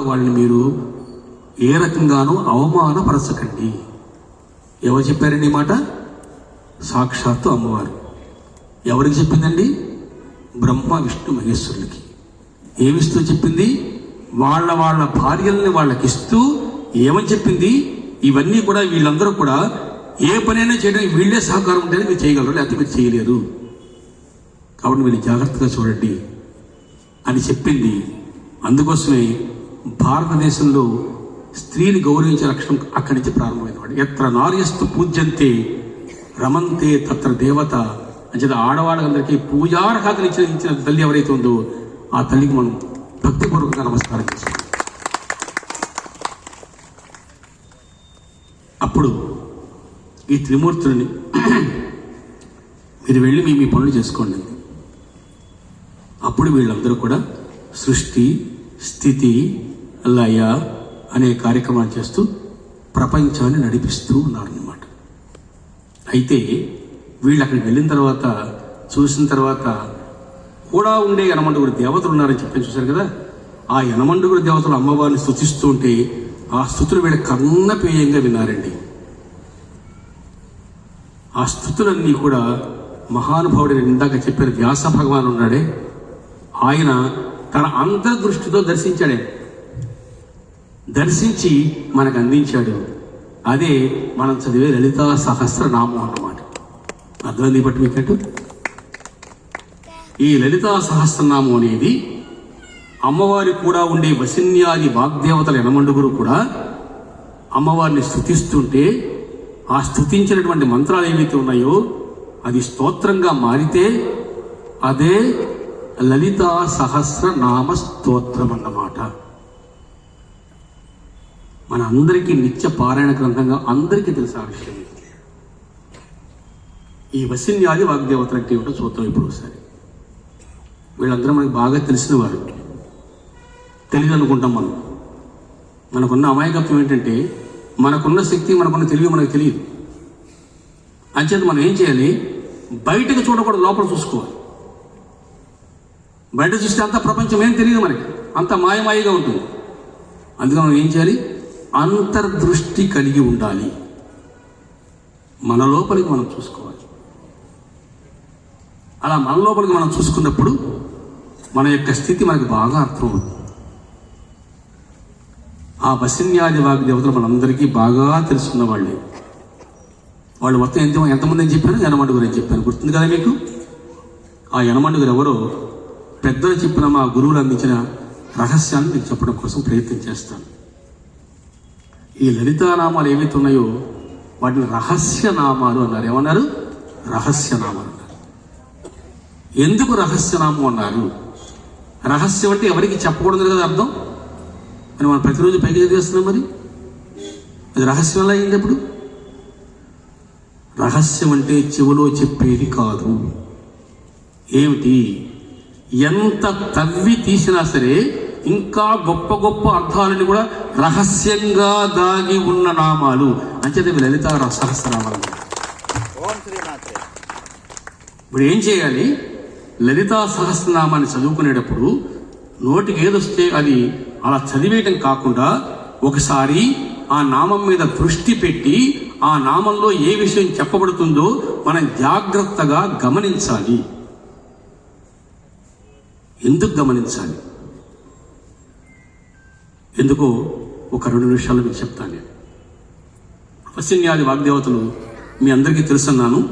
వాళ్ళని మీరు ఏ రకంగానూ అవమానపరచకండి. ఎవరు చెప్పారండి మాట? సాక్షాత్తు అమ్మవారు. ఎవరికి చెప్పిందండి? బ్రహ్మ విష్ణు మహేశ్వరులకి. ఏమిస్తూ చెప్పింది? వాళ్ళ వాళ్ళ భార్యల్ని వాళ్ళకిస్తూ ఏమని చెప్పింది? ఇవన్నీ కూడా వీళ్ళందరూ కూడా ఏ పనైనా చేయడానికి వీళ్ళే సహకారం ఉంటేనే మీరు చేయగలరు లేకపోతే మీరు చేయలేరు కాబట్టి మీరు జాగ్రత్తగా చూడండి అని చెప్పింది. అందుకోసమే భారతదేశంలో స్త్రీని గౌరవించే లక్షణం అక్కడి నుంచి ప్రారంభమైనవాడు ఎత్ర నార్యస్తు పూజ్యంతే రమంతే తత్ర దేవత అంచేత ఆడవాళ్ళందరికీ పూజార్హతలు ఇచ్చిన ఇచ్చిన తల్లి ఎవరైతే ఉందో ఆ తల్లికి మనం భక్తిపూర్వకంగా నమస్కారం చేస్తాం. అప్పుడు ఈ త్రిమూర్తులని మీరు వెళ్ళి మీ మీ పనులు చేసుకోండి అప్పుడు వీళ్ళందరూ కూడా సృష్టి స్థితి లయ అనే కార్యక్రమాలు చేస్తూ ప్రపంచాన్ని నడిపిస్తూ ఉన్నారన్నమాట అయితే వీళ్ళు అక్కడికి వెళ్ళిన తర్వాత చూసిన తర్వాత కూడా ఉండే యనమండుగురు దేవతలు ఉన్నారని చెప్పి చూశారు కదా? ఆ యనమండుగురు దేవతలు అమ్మవారిని స్తుతిస్తూ ఉంటే ఆ స్థుతులు వీళ్ళ కర్ణపేయంగా విన్నారండి. ఆ స్థుతులన్నీ కూడా మహానుభావుడు ఇందాక చెప్పిన వ్యాస భగవాన్ ఉన్నాడే ఆయన తన అంతర్దృష్టితో దర్శించాడే. దర్శించి మనకు అందించాడు అదే మనం చదివే లలితా సహస్రనామం అన్నమాట. అర్థమైంది బట్టి మీకట్టు? ఈ లలితా సహస్రనామం అనేది అమ్మవారి కూడా ఉండే వసిన్యాది వాగ్దేవతల ఎనమండుగురు కూడా అమ్మవారిని స్థుతిస్తుంటే ఆ స్థుతించినటువంటి మంత్రాలు ఏవైతే ఉన్నాయో అది స్తోత్రంగా మారితే అదే లలితా సహస్రనామ స్తోత్రం అన్నమాట. మన అందరికీ నిత్య పారాయణ గ్రంథంగా అందరికీ తెలిసిన ఆ విషయం? ఈ వసిన్యాది వాగ్దేవతలకి అంటే ఏమిటో చూద్దాం ఇప్పుడు ఒకసారి. వీళ్ళందరూ మనకి బాగా తెలిసిన వారు తెలియదు అనుకుంటాం మనం. మనకున్న అమాయకత్వం ఏంటంటే మనకున్న శక్తి మనకున్న తెలివి మనకు తెలియదు. అంచేత మనం ఏం చేయాలి? బయటకు చూడకూడదు లోపల చూసుకోవాలి. బయట చూస్తే అంత ప్రపంచం ఏం తెలియదు మనకి. అంత మాయమాయిగా ఉంటుంది. అందుకని మనం ఏం చేయాలి? అంతర్దృష్టి కలిగి ఉండాలి. మన లోపలికి మనం చూసుకోవాలి. అలా మన లోపలికి మనం చూసుకున్నప్పుడు మన యొక్క స్థితి మనకు బాగా అర్థమవుతుంది. ఆ వసిన్యాది వాగ్దేవతలు మనందరికీ బాగా తెలుసుకున్న వాళ్ళే. వాళ్ళు మొత్తం ఎంత ఎంతమంది అని చెప్పాను యనమండుగురు అని చెప్పాను గుర్తుంది కదా మీకు? ఆ యనమండుగురు ఎవరో పెద్దలు చెప్పిన మా గురువులు అందించిన రహస్యాన్ని మీకు చెప్పడం కోసం ప్రయత్నం చేస్తాను. ఈ లలితానామాలు ఏవైతే ఉన్నాయో వాటిని రహస్యనామాలు అన్నారు. ఏమన్నారు? రహస్యనామాలు అన్నారు. ఎందుకు రహస్యనామం అన్నారు? రహస్యం అంటే ఎవరికి చెప్పకూడదు కదా అర్థం? అని మనం ప్రతిరోజు పైకి చదివేస్తున్నాం మరి. అది రహస్యం ఎలా అయింది అప్పుడు రహస్యం అంటే చెవులో చెప్పేది కాదు. ఏమిటి? ఎంత తవ్వి తీసినా సరే ఇంకా గొప్ప గొప్ప అర్థాలని కూడా రహస్యంగా దాగి ఉన్న నామాలు. ఇవి లలిత సహస్రనామాలు. ఇప్పుడు ఏం చేయాలి? లలితా సహస్రనామాన్ని చదువుకునేటప్పుడు నోటికి ఏదొస్తే అది అలా చదివేయటం కాకుండా ఒకసారి ఆ నామం మీద దృష్టి పెట్టి ఆ నామంలో ఏ విషయం చెప్పబడుతుందో మనం జాగ్రత్తగా గమనించాలి. ఎందుకు గమనించాలి? ఎందుకో ఒక రెండు నిమిషాలు మీకు చెప్తాను నేను. పశ్చిమ్యాది వాగ్దేవతలు మీ అందరికీ తెలుసున్నాను.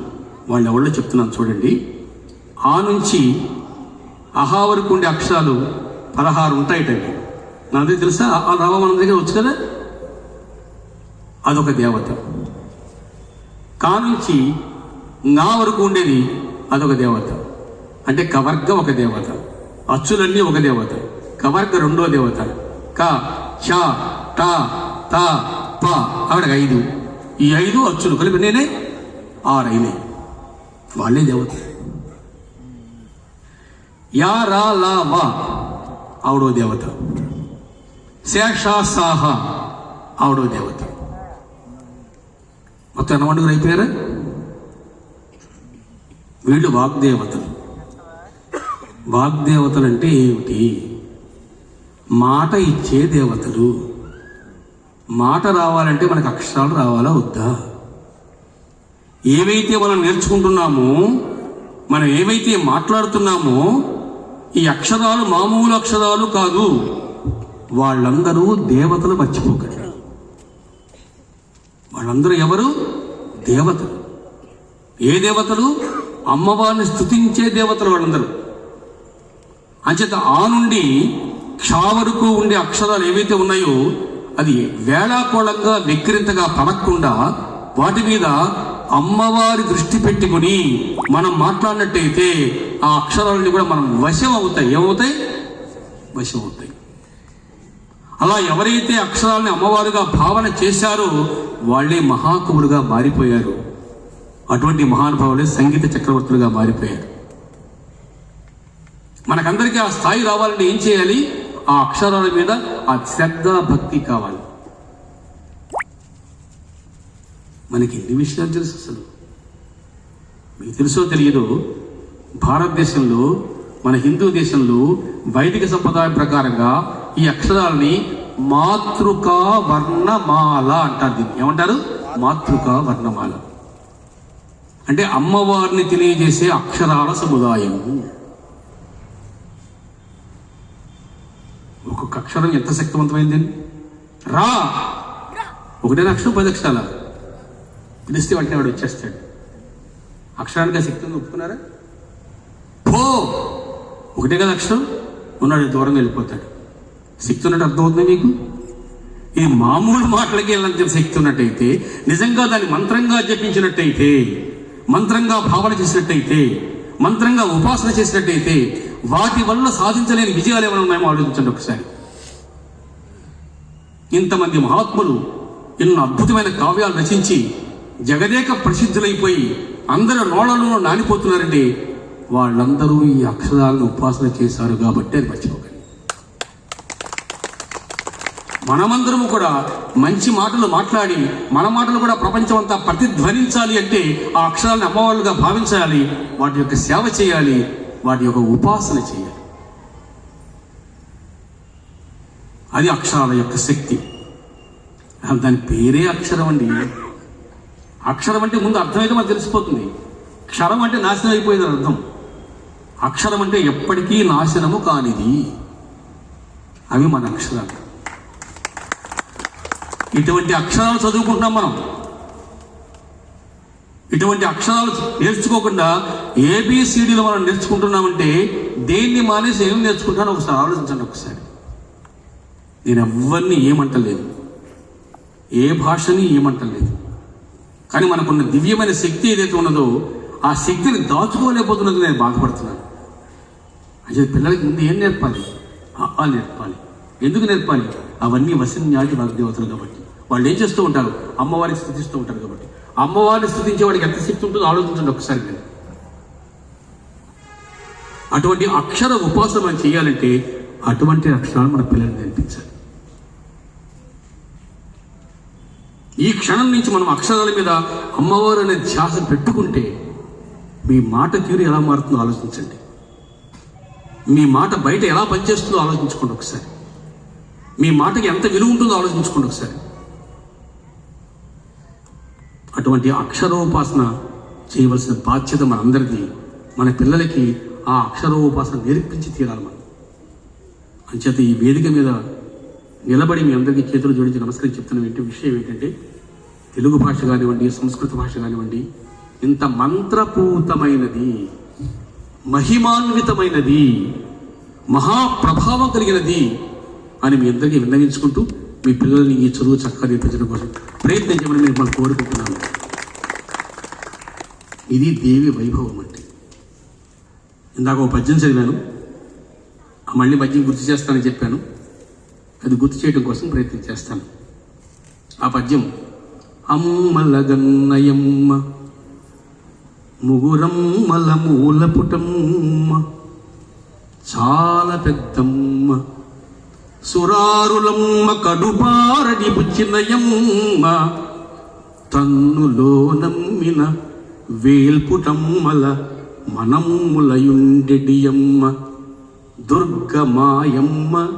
వాళ్ళు ఎవరో చెప్తున్నాను చూడండి. ఆ నుంచి అహా వరకు ఉండే అక్షరాలు పదహారు ఉంటాయిటండి. నా దగ్గర తెలుసా? ఆ రావ మన దగ్గర వచ్చు కదా? అదొక దేవత. కా నుంచి నా వరకు ఉండేది అదొక దేవత. అంటే కవర్గ ఒక దేవత. అచ్చులన్నీ ఒక దేవత. కవర్గ రెండో దేవత. క చ ట త ప ఆవిడకి ఐదు. ఈ ఐదు అచ్చులు కలిపి నేనే ఆరు అయినాయి. వాళ్ళే దేవత యా రా లా వా ఆవిడో దేవత. శేషా సాహ ఆవిడో దేవత. మొత్తం ఎన్నమండుగురు అయిపోయారా? వీళ్ళు వాగ్దేవతలు. వాగ్దేవతలు అంటే ఏమిటి? మాట ఇచ్చే దేవతలు. మాట రావాలంటే మనకు అక్షరాలు రావాలా వద్దా? ఏవైతే మనం నేర్చుకుంటున్నామో మనం ఏవైతే మాట్లాడుతున్నామో ఈ అక్షరాలు మామూలు అక్షరాలు కాదు. వాళ్ళందరూ దేవతలు మర్చిపోకండి. వాళ్ళందరూ ఎవరు? దేవతలు. ఏ దేవతలు? అమ్మవారిని స్తుతించే దేవతలు వాళ్ళందరూ. అంచేత ఆ నుండి క్షా వరకు ఉండే అక్షరాలు ఏవైతే ఉన్నాయో అది వేళాకోళంగా వెక్కిరింతగా పడకుండా వాటి మీద అమ్మవారి దృష్టి పెట్టుకుని మనం మాట్లాడినట్టయితే ఆ అక్షరాలన్నీ కూడా మనం వశం అవుతాయి ఏమవుతాయి? వశం అవుతాయి అలా ఎవరైతే అక్షరాలని అమ్మవారుగా భావన చేశారో వాళ్ళే మహాకవులుగా మారిపోయారు. అటువంటి మహానుభావులే సంగీత చక్రవర్తులుగా మారిపోయారు. మనకందరికీ ఆ స్థాయి రావాలంటే ఏం చేయాలి? ఆ అక్షరాల మీద ఆ శ్రద్ధ భక్తి కావాలి. మనకి ఎన్ని విషయాలు తెలుసు అసలు? మీకు తెలుసో తెలియదు? భారతదేశంలో మన హిందూ దేశంలో వైదిక సంప్రదాయం ప్రకారంగా ఈ అక్షరాలని మాతృకా వర్ణమాల అంటారు దీన్ని. ఏమంటారు? మాతృకా వర్ణమాల. అంటే అమ్మవారిని తెలియజేసే అక్షరాల సముదాయం ఒక్కొక్క అక్షరం ఎంత శక్తివంతమైందండి రా! ఒకటే అక్షరం పది అక్షరాల పిలిస్తే వెంటనే వాడు వచ్చేస్తాడు. అక్షరానికి శక్తి ఉంది ఒప్పుకున్నారా? పో! ఒకటే కదా అక్షరం? ఉన్నాడు దూరంగా వెళ్ళిపోతాడు. శక్తి ఉన్నట్టు అర్థమవుతుంది మీకు ఇది మామూలు మాటలకి వెళ్ళంత శక్తి ఉన్నట్టయితే నిజంగా దాన్ని మంత్రంగా జపించినట్టయితే మంత్రంగా భావన చేసినట్టయితే మంత్రంగా ఉపాసన చేసినట్టయితే వాటి వల్ల సాధించలేని విజయాలు ఏమైనా ఉన్నాయో ఆలోచించండి ఒకసారి. ఇంతమంది మహాత్ములు ఎన్నో అద్భుతమైన కావ్యాలు రచించి జగదేక ప్రసిద్ధులైపోయి అందరి నోళ్ళలో నానిపోతున్నారంటే వాళ్ళందరూ ఈ అక్షరాలను ఉపాసన చేశారు కాబట్టి అది మర్చిపోకండి. మనమందరము కూడా మంచి మాటలు మాట్లాడి మన మాటలు కూడా ప్రపంచం అంతా ప్రతిధ్వనించాలి అంటే ఆ అక్షరాలను అమ్మవాళ్ళుగా భావించాలి. వాటి యొక్క సేవ చేయాలి. వాటి యొక్క ఉపాసన చేయాలి. అది అక్షరాల యొక్క శక్తి. దాని పేరే అక్షరం అండి. అక్షరం అంటే ముందు అర్థమైతే మనకు తెలిసిపోతుంది. క్షరం అంటే నాశనం అయిపోయిందని అర్థం. అక్షరం అంటే ఎప్పటికీ నాశనము కానిది. అవి మన అక్షరాలు. ఇటువంటి అక్షరాలు చదువుకుంటున్నాం మనం. ఇటువంటి అక్షరాలు నేర్చుకోకుండా ఏబిసిడీలు మనం నేర్చుకుంటున్నామంటే దేన్ని మానేసి ఏం నేర్చుకుంటానో ఒకసారి ఆలోచించండి ఒకసారి. నేను ఎవరిని ఏమంటలేదు. ఏ భాషని ఏమంటలేదు. కానీ మనకున్న దివ్యమైన శక్తి ఏదైతే ఉన్నదో ఆ శక్తిని దాచుకోలేకపోతున్నది నేను బాధపడుతున్నాను. అంటే పిల్లలకి ముందు ఏం నేర్పాలి? ఆ నేర్పాలి. ఎందుకు నేర్పాలి? అవన్నీ వసన్యాది వాగ్దేవతలు కాబట్టి. వాళ్ళు ఏం చేస్తూ ఉంటారు? అమ్మవారికి స్థితిస్తూ ఉంటారు కాబట్టి. అమ్మవారిని స్థుతించే వాడికి ఎంత శక్తి ఉంటుందో ఆలోచించండి ఒకసారి మీరు. అటువంటి అక్షర ఉపాసన మనం చేయాలంటే అటువంటి అక్షరాలు మన పిల్లల్ని నేర్పించాలి. ఈ క్షణం నుంచి మనం అక్షరాల మీద అమ్మవారు అనే ధ్యాస పెట్టుకుంటే మీ మాట తీరు ఎలా మారుతుందో ఆలోచించండి. మీ మాట బయట ఎలా పనిచేస్తుందో ఆలోచించుకోండి ఒకసారి. మీ మాటకి ఎంత విలువ ఉంటుందో ఆలోచించుకోండి ఒకసారి. అటువంటి అక్షరోపాసన చేయవలసిన బాధ్యత మనందరిది. మన పిల్లలకి ఆ అక్షరోపాసన నేర్పించి తీరాలి మనం. అంచేత ఈ వేదిక మీద నిలబడి మీ అందరికీ చేతులు జోడించి నమస్కరించి చెప్తున్న ఏంటి విషయం ఏంటంటే తెలుగు భాష కానివ్వండి సంస్కృత భాష కానివ్వండి ఇంత మంత్రపూతమైనది మహిమాన్వితమైనది మహాప్రభావం కలిగినది అని మీ అందరికీ విన్నవించుకుంటూ మీ పిల్లల్ని ఈ చదువు చక్కగా నేర్పించడం కోసం ప్రయత్నించమని నేను మనం కోరుకుంటున్నాను. ఇది దేవి వైభవం అంటే ఇందాక ఒక పద్యం చదివాను. మళ్ళీ పద్యం గుర్తు చేస్తానని చెప్పాను. అది గుర్తు చేయడం కోసం ప్రయత్నం చేస్తాను. ఆ పద్యం అమ్మలగన్నయమ్మ ముగురమ్మల మూలపుటమ్మ చాలా పెద్దమ్మ. సురారులమ్మ కడుపారడి బుచ్చినయమ్మ తన్నులో నమ్మిన వేల్పుటమ్మల మనమ్ములయుండెడియమ్మ దుర్గమాయమ్మ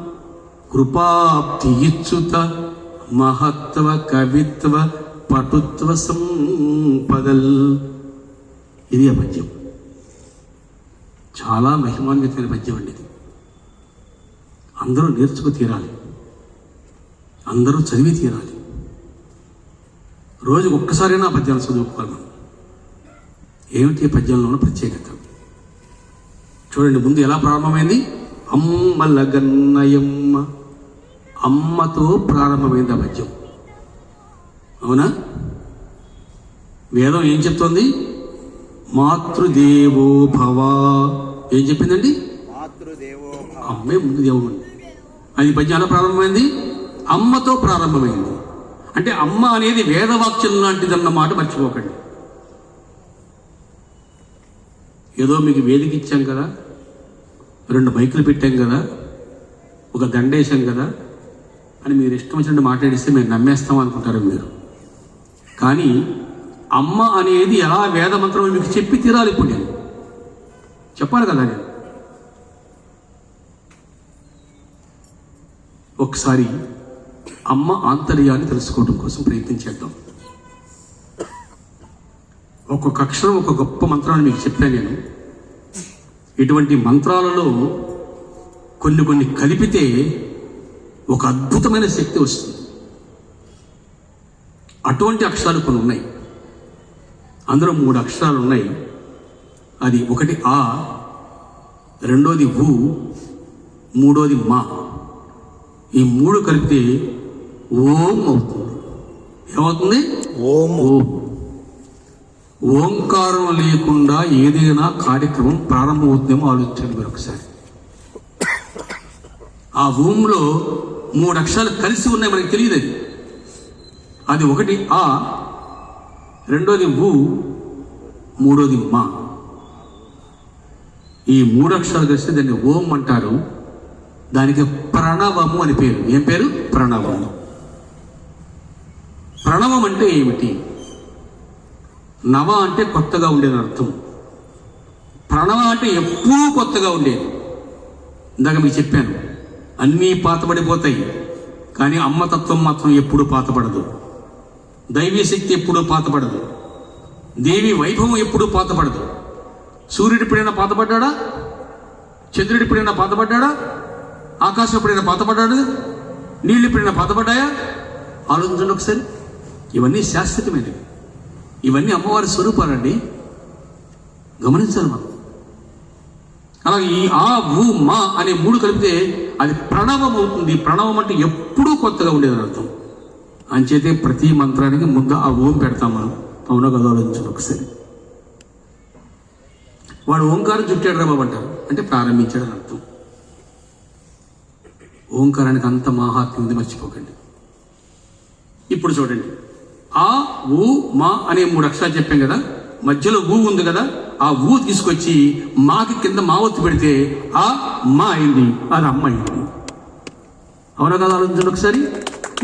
కృపాప్తి ఇచ్చుత మహత్వ కవిత్వ పటుత్వ సంపదల్. ఇది ఆ పద్యం చాలా మహిమాన్వితమైన పద్యం అండి ఇది. అందరూ నేర్చుకు తీరాలి. అందరూ చదివి తీరాలి. రోజుకు ఒక్కసారైనా పద్యాలు చదువుకోవాలి మనం. ఏమిటి పద్యంలో ప్రత్యేకత? చూడండి ముందు ఎలా ప్రారంభమైంది? అమ్మ లగన్నయమ్మ అమ్మతో ప్రారంభమైంది ఆ పద్యం. అవునా? వేదం ఏం చెప్తోంది? మాతృదేవో భవ ఏం చెప్పిందండి? మాతృదేవో అమ్మే ముందు దేవుడు. అది పద్యాల ప్రారంభమైంది? అమ్మతో ప్రారంభమైంది. అంటే అమ్మ అనేది వేదవాక్యం లాంటిదన్న మాట మర్చిపోకండి. ఏదో మీకు వేదిక ఇచ్చాం కదా రెండు బైకులు పెట్టాం కదా ఒక దండేశాం కదా అని మీరు ఇష్టం వచ్చినట్టు మాట్లాడిస్తే మేము నమ్మేస్తాం అనుకుంటారు మీరు. కానీ అమ్మ అనేది ఎలా వేదమంత్రమో మీకు చెప్పి తీరాలి ఇప్పుడు నేను. చెప్పాలి కదా నేను. ఒకసారి అమ్మ ఆంతర్యాన్ని తెలుసుకోవడం కోసం ప్రయత్నం చేద్దాం. ఒక్కొక్క అక్షరం ఒక గొప్ప మంత్రాన్ని మీకు చెప్పాను నేను. ఇటువంటి మంత్రాలలో కొన్ని కొన్ని కలిపితే ఒక అద్భుతమైన శక్తి వస్తుంది. అటువంటి అక్షరాలు కొన్ని ఉన్నాయి. అందులో మూడు అక్షరాలు ఉన్నాయి. అది ఒకటి ఆ రెండోది ఊ మూడోది మా. ఈ మూడు కలిపితే ఓం అవుతుంది. ఏమవుతుంది? ఓం. ఓం. ఓంకారం లేకుండా ఏదైనా కార్యక్రమం ప్రారంభమవుతుందేమో ఆలోచించండి మీరు ఒకసారి ఆ ఓంలో మూడు అక్షరాలు కలిసి ఉన్నాయి మనకి తెలియదు అది. అది ఒకటి ఆ రెండోది ఊ మూడోది మా. ఈ మూడు అక్షరాలు కలిసి దాన్ని ఓం అంటారు. దానికి ప్రణవము అని పేరు. ఏం పేరు? ప్రణవము. ప్రణవం అంటే ఏమిటి? నవ అంటే కొత్తగా ఉండేది అర్థం. ప్రణవ అంటే ఎప్పుడూ కొత్తగా ఉండేది. ఇందాక మీకు చెప్పాను అన్నీ పాతబడిపోతాయి. కానీ అమ్మతత్వం మాత్రం ఎప్పుడూ పాతపడదు దైవీ శక్తి ఎప్పుడూ పాతపడదు దేవి వైభవం ఎప్పుడూ పాతపడదు సూర్యుడు ఎప్పుడైనా పాతపడ్డా చంద్రుడు ఎప్పుడైనా పాతపడ్డా ఆకాశం ఎప్పుడైనా పాతపడ్డాడు? నీళ్ళు ఎప్పుడైనా పాతపడ్డాయా? ఆలోచించండి ఒకసారి ఇవన్నీ శాశ్వతమైనవి. ఇవన్నీ అమ్మవారి స్వరూపాలండి. గమనించాలి మనం. అలాగే ఈ ఆ ఊ మా అనే మూడు కలిపితే అది ప్రణవం అవుతుంది. ప్రణవం అంటే ఎప్పుడూ కొత్తగా ఉండేదని అర్థం. అంచేతే ప్రతి మంత్రానికి ముందు ఆ ఓం పెడతాం మనం. అవునా కదా ఆలోచించండి ఒకసారి. వాడు ఓంకారం చుట్టాడు రా బాబు అంటారు. అంటే ప్రారంభించాడని అర్థం. ఓంకారానికి అంత మాహాత్మ్యం ఉంది మర్చిపోకండి. ఇప్పుడు చూడండి. ఆ ఊ మా అనే మూడు అక్షరాలు చెప్పాం కదా? మధ్యలో ఊ ఉంది కదా? ఆ ఊ తీసుకొచ్చి మాకి కింద మా ఒత్తి పెడితే ఆ మా అయింది అది అమ్మ అయింది. అవునా కదా ఆలోచించండి ఒకసారి?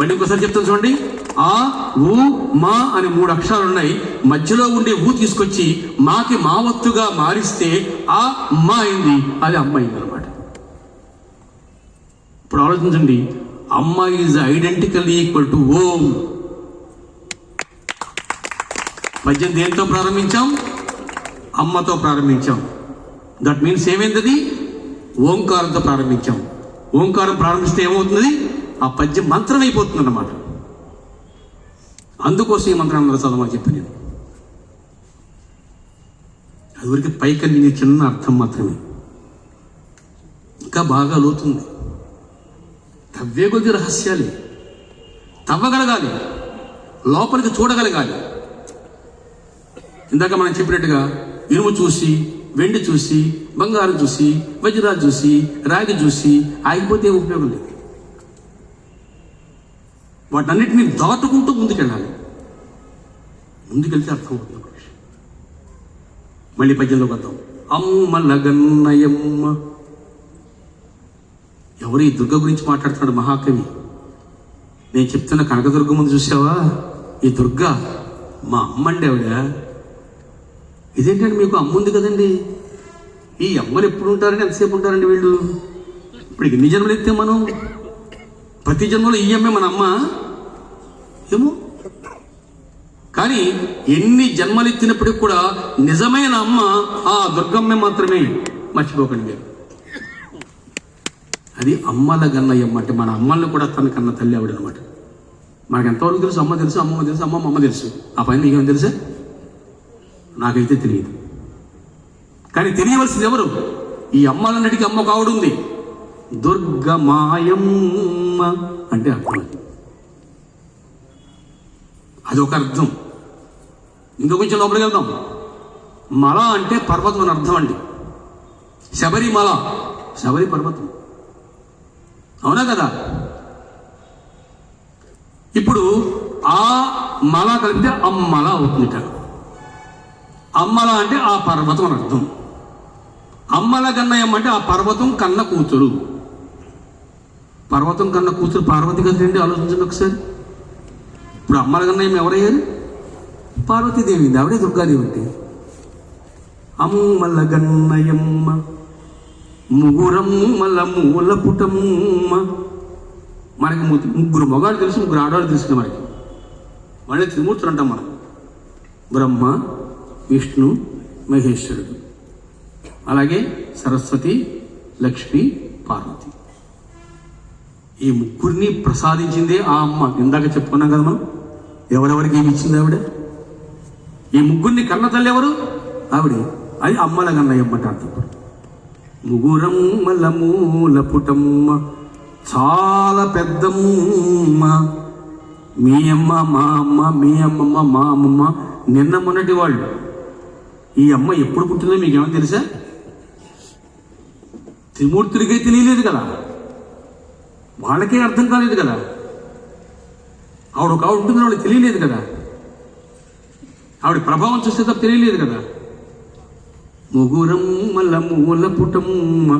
మళ్ళీ ఇంకోసారి చెప్తాను చూడండి. ఆ ఊ మా అనే మూడు అక్షరాలు ఉన్నాయి. మధ్యలో ఉండే ఊ తీసుకొచ్చి మాకి మా ఒత్తుగా మారిస్తే ఆ మా అయింది అది అమ్మ అయింది అనమాట. ఇప్పుడు ఆలోచించండి. అమ్మ is identical equal to Om పద్యం దేంతో ప్రారంభించాం? అమ్మతో ప్రారంభించాం. దట్ మీన్స్ ఏమైంది? ఓంకారంతో ప్రారంభించాం. ఓంకారం ప్రారంభిస్తే ఏమవుతుంది? ఆ పద్యం మంత్రం అయిపోతుంది అన్నమాట అందుకోసం ఈ మంత్రం అందరూ చదవమని చెప్పి నేను. అది వరకు పైకి చిన్న అర్థం మాత్రమే. ఇంకా బాగా లోతుంది. తవ్వే కొద్ది రహస్యాలే తవ్వగలగాలి. లోపలికి చూడగలగాలి. ఇందాక మనం చెప్పినట్టుగా ఇనుము చూసి వెండి చూసి బంగారం చూసి వజ్రాలు చూసి రాగి చూసి ఆగిపోతే ఏం ఉపయోగం లేదు. వాటన్నిటిని దాటుకుంటూ ముందుకెళ్ళాలి. ముందుకెళ్తే అర్థం అవుతుంది మళ్ళీ పద్యంలోకి వద్దాం. అమ్మ లగన్నయమ్మ. ఎవరు ఈ దుర్గ గురించి మాట్లాడుతున్నాడు మహాకవి? నేను చెప్తున్న కనకదుర్గ ముందు చూసావా ఈ దుర్గ మా అమ్మండి ఆవిడ. ఇదేంటంటే మీకు అమ్మ ఉంది కదండి? ఈ అమ్మలు ఎప్పుడు ఉంటారని ఎంతసేపు ఉంటారండి వీళ్ళు? ఇప్పుడు ఎన్ని జన్మలు ఎత్తే మనం? ప్రతి జన్మలో ఈ అమ్మే మన అమ్మ? ఏమో. కానీ ఎన్ని జన్మలు ఎత్తినప్పటికి కూడా నిజమైన అమ్మ ఆ దుర్గమ్మే మాత్రమే. మర్చిపోకండి మీరు. అది అమ్మల గన్నయ్యమ్మ అంటే మన అమ్మల్ని కూడా తన కన్న తల్లి ఆవిడ అనమాట మనకు ఎంతవరకు తెలుసు అమ్మ తెలుసు అమ్మమ్మ తెలుసు అమ్మమ్మ అమ్మ తెలుసు. ఆ పైన మీకేమైనా తెలుసా? నాకైతే తెలియదు. కానీ తెలియవలసింది ఎవరు? ఈ అమ్మలన్నిటికీ అమ్మ కావడుంది దుర్గమాయమ్మ అంటే అర్థం అది అది ఒక అర్థం. ఇంకా కొంచెం లోపలికి వెళ్దాం. మల అంటే పర్వతం అని అర్థం అండి. శబరిమల. శబరి పర్వతం. అవునా కదా? ఇప్పుడు ఆ మల కలిపితే అమ్మల అవుతుందిట. అమ్మల అంటే ఆ పర్వతం అని అర్థం. అమ్మల గన్నయ్యమ్మ అంటే ఆ పర్వతం కన్న కూతురు. పర్వతం కన్న కూతురు పార్వతి కదండి ఆలోచించండి ఒకసారి. ఇప్పుడు అమ్మల కన్నయ్యమ్మ ఎవరయ్యారు? పార్వతీదేవి ఆవిడే దుర్గాదేవి అంటే. అమ్మల గన్నయమ్మ ముగురమ్మల మూల పుటమ్మ మనకి ము- ముగ్గురు మగాడు తెలుసు ముగ్గురు ఆడవాళ్ళు తెలుసు మనకి. మళ్ళీ త్రిమూర్తులు అంటాం మనం. బ్రహ్మ విష్ణు మహేశ్వరుడు. అలాగే సరస్వతి లక్ష్మి పార్వతి. ఈ ముగ్గురిని ప్రసాదించిందే ఆ అమ్మ. ఇందాక చెప్పుకున్నాం కదా మనం. ఎవరెవరికి ఏమి ఇచ్చింది ఆవిడ? ఈ ముగ్గురిని కన్న తల్లి ఎవరు? ఆవిడ. అది అమ్మల కన్నయ్యమ్మంట అర్థం ముగురమ్మల మూల పుటమ్మ చాలా పెద్దమ్మ. మీ అమ్మ మా అమ్మ మీ అమ్మమ్మ మా అమ్మమ్మ నిన్న మొన్నటి వాళ్ళు. ఈ అమ్మ ఎప్పుడు పుట్టిందో మీకేమో తెలుసా? త్రిమూర్తుడికే తెలియలేదు కదా. వాళ్ళకే అర్థం కాలేదు కదా. ఆవిడ ఒక ఆవిడ ఉంటుందని వాళ్ళకి తెలియలేదు కదా. ఆవిడ ప్రభావం చూస్తే తప్ప తెలియలేదు కదా. ముగురమ్మల మూల పుటమ్మ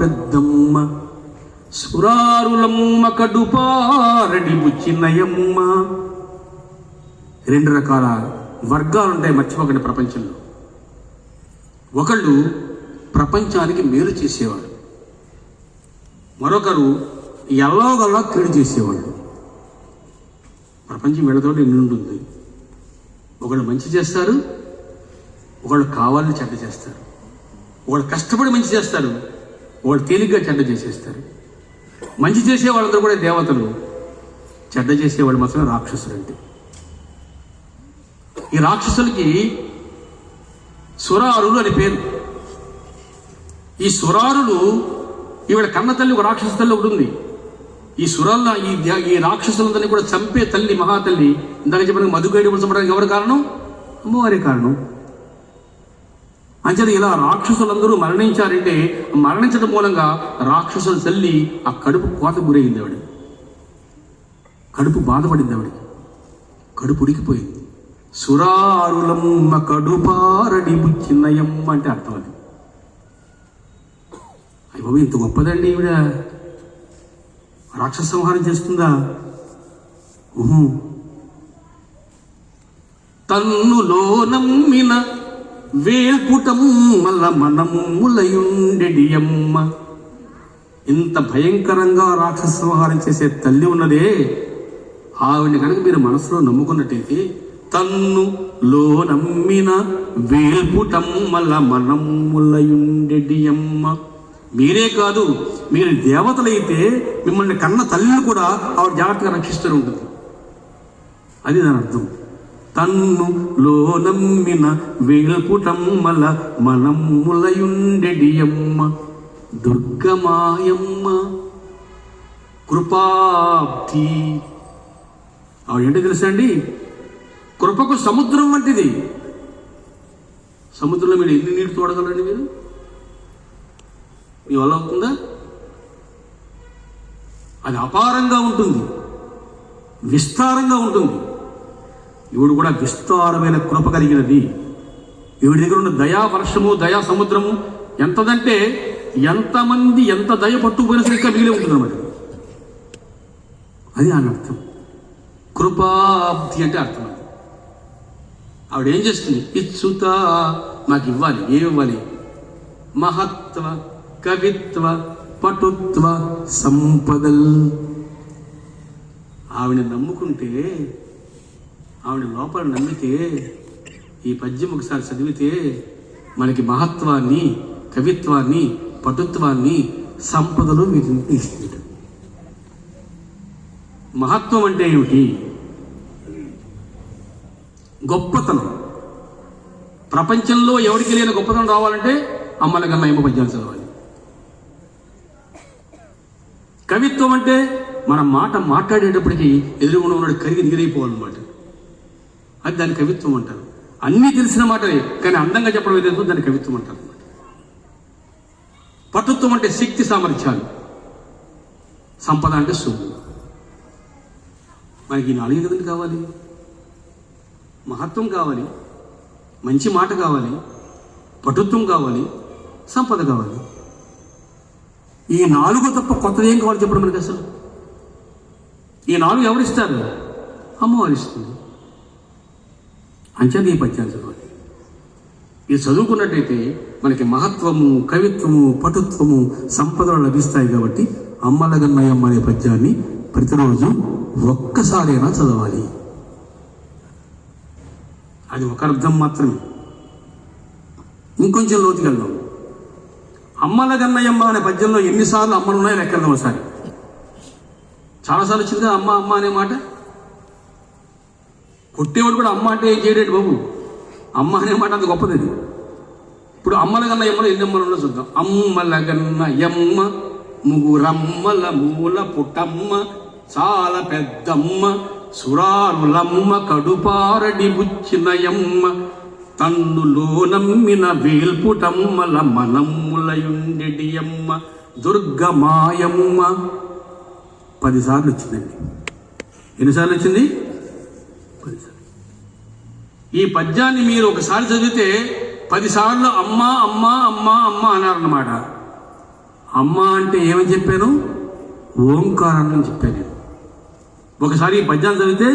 పెద్దమ్మ. సురారులమ్మ కడుపారడి బుచ్చినయమ్మ. రెండు రకాల వర్గాలు ఉంటాయి మర్చిపోకండి ప్రపంచంలో. ఒకళ్ళు ప్రపంచానికి మేలు చేసేవాడు. మరొకరు ఎలాగలా కీడు చేసేవాళ్ళు ప్రపంచం వీళ్ళతోటి ఎన్ని ఉంటుంది ఒకళ్ళు మంచి చేస్తారు ఒకళ్ళు కావాలని చెడ్డ చేస్తారు. ఒకళ్ళు కష్టపడి మంచి చేస్తారు. ఒకళ్ళు తేలిగ్గా చెడ్డ చేసేస్తారు. మంచి చేసే వాళ్ళందరూ కూడా దేవతలు. చెడ్డ చేసేవాళ్ళు మాత్రమే రాక్షసులు అంటే ఈ రాక్షసులకి సురారులు అని పేరు. ఈ సురారులు ఈవిడ కన్న తల్లి ఒక రాక్షస తల్లి ఒకటి ఉంది. ఈ సురాల ఈ ఈ రాక్షసులందరినీ కూడా చంపే తల్లి మహాతల్లి ఇందాక చెప్పిన మధుగైడి చంపడానికి ఎవరు కారణం? అమ్మవారి కారణం. అంచేది ఇలా రాక్షసులందరూ మరణించారంటే మరణించడం మూలంగా రాక్షసుల తల్లి ఆ కడుపు కోత గురైంది ఆవిడ. కడుపు బాధపడింది ఆవిడ. కడుపు ఉడికిపోయింది. సురారులమ్మ కడుపారడి చిన్నయమ్మ అంటే అర్థం అది. అయ్య బాబు ఇంత గొప్పదండి ఈవిడ. రాక్షస సంహారం చేస్తుందా? తన్నులో నమ్మిన వేల్పుటమ్మల మనములయుండెడియమ్మ ఇంత భయంకరంగా రాక్షసంహారం చేసే తల్లి ఉన్నదే. ఆవిడ కనుక మీరు మనసులో నమ్ముకున్నట్టయితే తన్ను లో నమ్మిన వేల్పుటమ్మల మనములయుండెడియమ్మ మీరే కాదు మీరు దేవతలైతే మిమ్మల్ని కన్న తల్లిని కూడా ఆవిడ జాగ్రత్తగా రక్షిస్తూ ఉంటుంది. అది దాని అర్థం. తన్ను లో నమ్మిన వేల్పుటమ్మల మనములయుండెడియమ్మ దుర్గమాయమ్మ కృపాబ్ది ఆవిడ ఏంటో తెలుసా అండి? కృపకు సముద్రం వంటిది. సముద్రంలో మీరు ఎన్ని నీళ్ళు తోడగలండి మీరు? మీ వల్ల అవుతుందా? అది అపారంగా ఉంటుంది. విస్తారంగా ఉంటుంది. ఈవిడ కూడా విస్తారమైన కృప కలిగినది. ఇవి దగ్గర ఉన్న దయా వర్షము దయా సముద్రము ఎంతదంటే ఎంతమంది ఎంత దయ పట్టుకుపోయినా సరే ఇంకా మిగిలి ఉంటుంది అన్నమాట. అది ఆమె అర్థం. కృపాబ్ది అంటే అర్థం అది. ఆవిడ ఏం చేస్తుంది? ఇచ్చుత మాకు ఇవ్వాలి ఏమి ఇవ్వాలి మహత్వ కవిత్వ పటుత్వ సంపదల్. ఆవిడ నమ్ముకుంటే ఆవిడ లోపల నమ్మితే ఈ పద్యం ఒకసారి చదివితే మనకి మహత్వాన్ని కవిత్వాన్ని పటుత్వాన్ని సంపదలు మీరు తీసుకుంటారు మహత్వం అంటే ఏమిటి? గొప్పతనం. ప్రపంచంలో ఎవరికి లేని గొప్పతనం రావాలంటే అమ్మల కన్నా ఏమో పద్యాలు చదవాలి. కవిత్వం అంటే మన మాట మాట్లాడేటప్పటికి ఎదురుగుండా ఉన్నాడు కరిగి నిగిరైపోవాలన్నమాట. అది దాని కవిత్వం అంటారు. అన్నీ తెలిసిన మాటలే కానీ అందంగా చెప్పడం ఏదైతే దాని కవిత్వం అంటారు. పటుత్వం అంటే శక్తి సామర్థ్యాలు. సంపద అంటే సొమ్ము. మనకి ఈ నాలుగు కదండి కావాలి. మహత్వం కావాలి. మంచి మాట కావాలి. పటుత్వం కావాలి. సంపద కావాలి. ఈ నాలుగు తప్ప కొత్తది ఏం కావాలి చెప్పడం మనకి అసలు? ఈ నాలుగు ఎవరిస్తారు? అమ్మవారు ఇస్తుంది. అంచేది ఈ పద్యాలు చదవాలి. ఇది చదువుకున్నట్టయితే మనకి మహత్వము కవిత్వము పటుత్వము సంపదలు లభిస్తాయి కాబట్టి అమ్మలగన్నయ్యమ్మ అనే పద్యాన్ని ప్రతిరోజు ఒక్కసారైనా చదవాలి. అది ఒక అర్థం మాత్రమే. ఇంకొంచెం లోతుకి వెళ్దాం. అమ్మల గన్నయ్యమ్మ అనే పద్యంలో ఎన్నిసార్లు అమ్మలు ఉన్నాయో లెక్కెళ్దాం ఒకసారి చాలాసార్లు వచ్చింది అమ్మ అమ్మ అనే మాట? కొట్టేవాడు కూడా అమ్మ అంటే ఏం చేయలేడు బాబు? అమ్మ అనే మాట అంత గొప్పది అది ఇప్పుడు అమ్మల గన్న ఎన్ని అమ్మలు ఉన్నా చూద్దాం. అమ్మల గన్న ఎమ్మ ముగురమ్మల మూల పుట్టమ్మ చాలా పెద్దమ్మ సురారులమ్మ కడుపారడి బుచ్చినయమ్మ తన్నులో నమ్మిన వేల్పుటమ్మల మనమ్ములయుండెడి అమ్మ దుర్గమాయమ్మ. పదిసార్లు వచ్చిందండి. ఎన్నిసార్లు వచ్చింది? ఈ పద్యాన్ని మీరు ఒకసారి చదివితే పదిసార్లు అమ్మ అమ్మ అమ్మ అమ్మ అన్నారన్నమాట. అమ్మ అంటే ఏమని చెప్పాను? ఓంకారాన్ని చెప్పాను నేను. ఒకసారి ఈ పద్యాన్ని చదివితే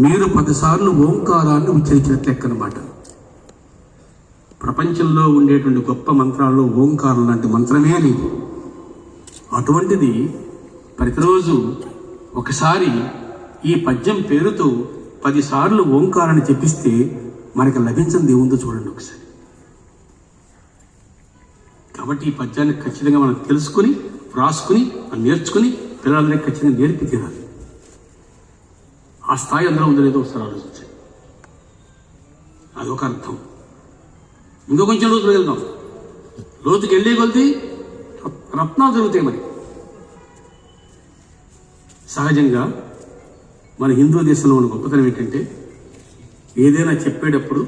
మీరు పదిసార్లు ఓంకారాన్ని ఉచ్చరించినట్లు లెక్కనమాట. ప్రపంచంలో ఉండేటువంటి గొప్ప మంత్రాల్లో ఓంకారం లాంటి మంత్రమే లేదు. అటువంటిది ప్రతిరోజు ఒకసారి ఈ పద్యం పేరుతో పదిసార్లు ఓంకారాన్ని చెప్పిస్తే మనకి లభించింది ఏముందో చూడండి ఒకసారి. కాబట్టి ఈ పద్యాన్ని ఖచ్చితంగా మనం తెలుసుకుని వ్రాసుకుని నేర్చుకుని పిల్లలందరికీ ఖచ్చితంగా నేర్పి తీరాలి. ఆ స్థాయి అందరూ ఉందో లేదో ఒకసారి ఆలోచించండి. అదొక అర్థం. ఇంకో కొంచెం లోతుకు వెళ్దాం. లోతుకి వెళ్ళే కొలిది? రత్నాలు దొరుకుతాయి మరి. సహజంగా మన హిందూ దేశంలో ఉన్న గొప్పతనం ఏంటంటే ఏదైనా చెప్పేటప్పుడు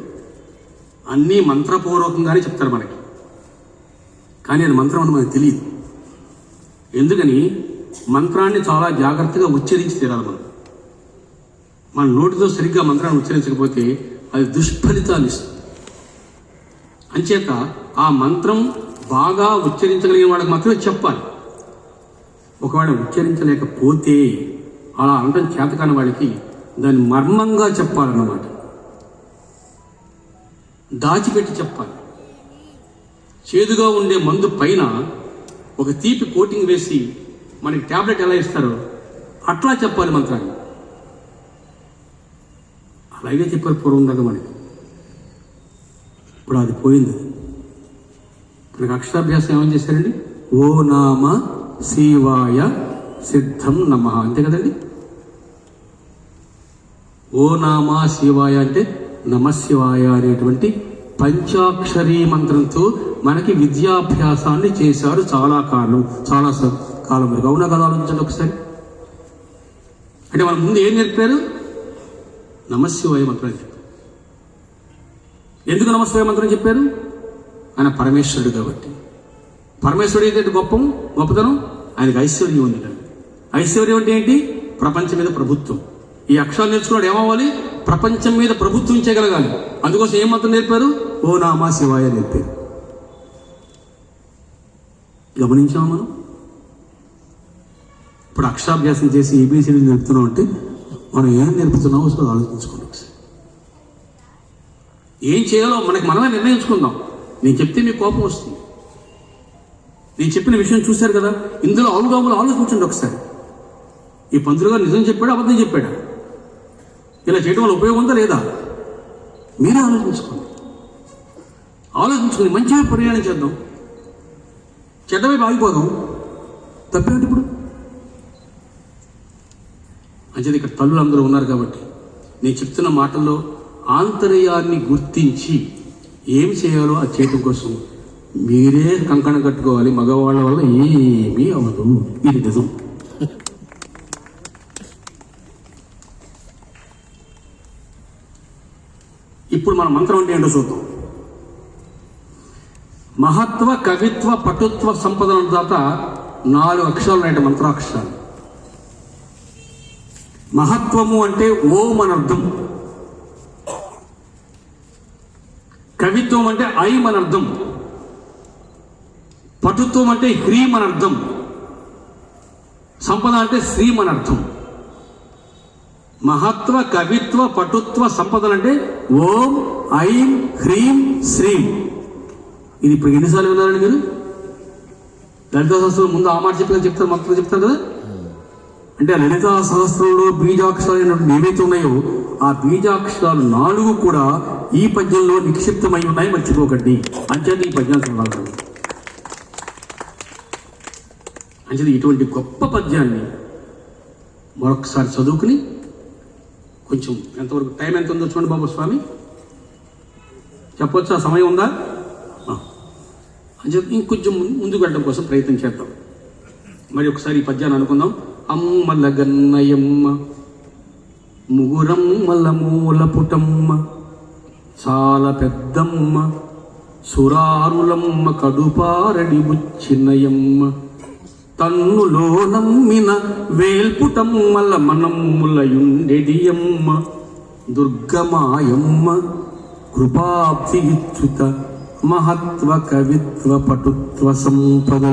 అన్నీ మంత్రపూర్వకంగానే చెప్తారు మనకి. కానీ అది మంత్రం అని మనకు తెలియదు. ఎందుకని? మంత్రాన్ని చాలా జాగ్రత్తగా ఉచ్చరించి తీరాలి మనం. మన నోటితో సరిగ్గా మంత్రాన్ని ఉచ్చరించకపోతే అది దుష్ఫలితాలు ఇస్తుంది. అంచేత ఆ మంత్రం బాగా ఉచ్చరించగలిగిన వాళ్ళకి మాత్రమే చెప్పాలి. ఒకవేళ ఉచ్చరించలేకపోతే అలా అనడం చేతకాని వాళ్ళకి దాన్ని మర్మంగా చెప్పాలన్నమాట. దాచిపెట్టి చెప్పాలి. చేదుగా ఉండే మందు పైన ఒక తీపి కోటింగ్ వేసి మనకి ట్యాబ్లెట్ ఎలా ఇస్తారో అట్లా చెప్పాలి మంత్రాన్ని. అలాగే చెప్పారు పూర్వం దాకా మనకి. ఇప్పుడు అది పోయింది. మనకి అక్షరాభ్యాసం ఏమని చేశారండి? ఓ నామ శివాయ సిద్ధం నమ. అంతే కదండి? ఓ నామా శివాయ అంటే నమశివాయ అనేటువంటి పంచాక్షరీ మంత్రంతో మనకి విద్యాభ్యాసాన్ని చేశారు చాలా కాలం చాలా కాలం వరకు. అవునా కదా ఆలోచించండి ఒకసారి. అంటే మన ముందు ఏం నేర్పారు? నమశివాయ మంత్రం చెప్పారు. ఎందుకు నమశివాయ మంత్రం చెప్పారు? ఆయన పరమేశ్వరుడు కాబట్టి. పరమేశ్వరుడు ఏంటంటే గొప్ప గొప్పతనం? ఆయనకి ఐశ్వర్యం ఉంది. ఐశ్వర్యం అంటే ఏంటి? ప్రపంచం మీద ప్రభుత్వం. ఈ అక్షరాలు నేర్చుకున్నాడు ఏమవ్వాలి? ప్రపంచం మీద ప్రభుత్వం చేయగలగాలి. అందుకోసం ఏం మంత్రం నేర్పారు? ఓ నామా శివాయ నేర్పారు. గమనించాము మనం? ఇప్పుడు అక్షరాభ్యాసం చేసి ఏబీసీడీ నేర్పుతున్నాం అంటే మనం ఏం నేర్పుతున్నామో ఒకసారి ఆలోచించుకోండి ఒకసారి. ఏం చేయాలో మనకి మనమే నిర్ణయించుకుందాం. నేను చెప్తే మీకు కోపం వస్తుంది. నేను చెప్పిన విషయం చూశారు కదా? ఇందులో అవుగాములు ఆలోచించండి ఒకసారి. ఈ పంతులు గారు నిజం చెప్పాడు? అబద్ధం చెప్పాడా? ఇలా చేయడం వల్ల ఉపయోగం ఉందా లేదా? మీరే ఆలోచించుకోండి. ఆలోచించుకుని మంచిగా ప్రయాణం చేద్దాం. చెడ్డవైపు ఆగిపోదాం. తప్పేమిటి ఇప్పుడు? అంచేది ఇక్కడ తల్లులు అందరూ ఉన్నారు కాబట్టి నేను చెప్తున్న మాటల్లో ఆంతర్యాన్ని గుర్తించి ఏమి చేయాలో అది చేయటం కోసం మీరే కంకణం కట్టుకోవాలి. మగవాళ్ళ వల్ల ఏమీ అవ్వదు. ఇది నిజం. ఇప్పుడు మన మంత్రం అంటే ఏంటో చూద్దాం. మహత్వ కవిత్వ పటుత్వ సంపదల దాత నాలుగు అక్షరాలు ఉన్నాయి మంత్రాక్షరాలు. మహత్వము అంటే ఓం అని అర్థం. కవిత్వం అంటే ఐ మన అర్థం. పటుత్వం అంటే హ్రీ మన అర్థం. సంపద అంటే శ్రీ మన అర్థం. మహత్వ కవిత్వ పటుత్వ సంపదలు అంటే ఓం ఐం హ్రీం శ్రీం. ఇది ఇప్పుడు ఎన్నిసార్లు విన్నారండి మీరు? లలిత సహస్రం ముందు ఆ మాట చెప్పిన చెప్తారు మొత్తం చెప్తారు కదా? అంటే లలిత సహస్రంలో బీజాక్షరాలు అయినటువంటి ఏవైతే ఉన్నాయో ఆ బీజాక్షరాలు నాలుగు కూడా ఈ పద్యంలో నిక్షిప్తమై ఉన్నాయి మర్చిపోకండి. అంచేది ఈ పద్యాలు చదవాలి. అంచేది ఇటువంటి గొప్ప పద్యాన్ని మరొకసారి చదువుకుని కొంచెం ఎంతవరకు టైం ఎంత ఉందో చూడండి బాబు స్వామి. చెప్పొచ్చా? సమయం ఉందా? అని చెప్పి ఇంకొంచెం ముందు- ముందుకు వెళ్ళడం కోసం ప్రయత్నం చేద్దాం. మరి ఒకసారి ఈ పద్యాన్ని అనుకుందాం. అమ్మల గన్నయమ్మ ముగురమ్మల మూల పుటమ్మ చాలా పెద్దమ్మ సురారులమ్మ కడుపారడి బుచ్చినయమ్మ. తన్నులో నమ్మిన వేల్పుటమ్మల మనమ్ములయుండెడియమ్మ దుర్గమాయమ్మ కృపాబ్ధి మహత్వ కవిత్వ పటుత్వ సంపద.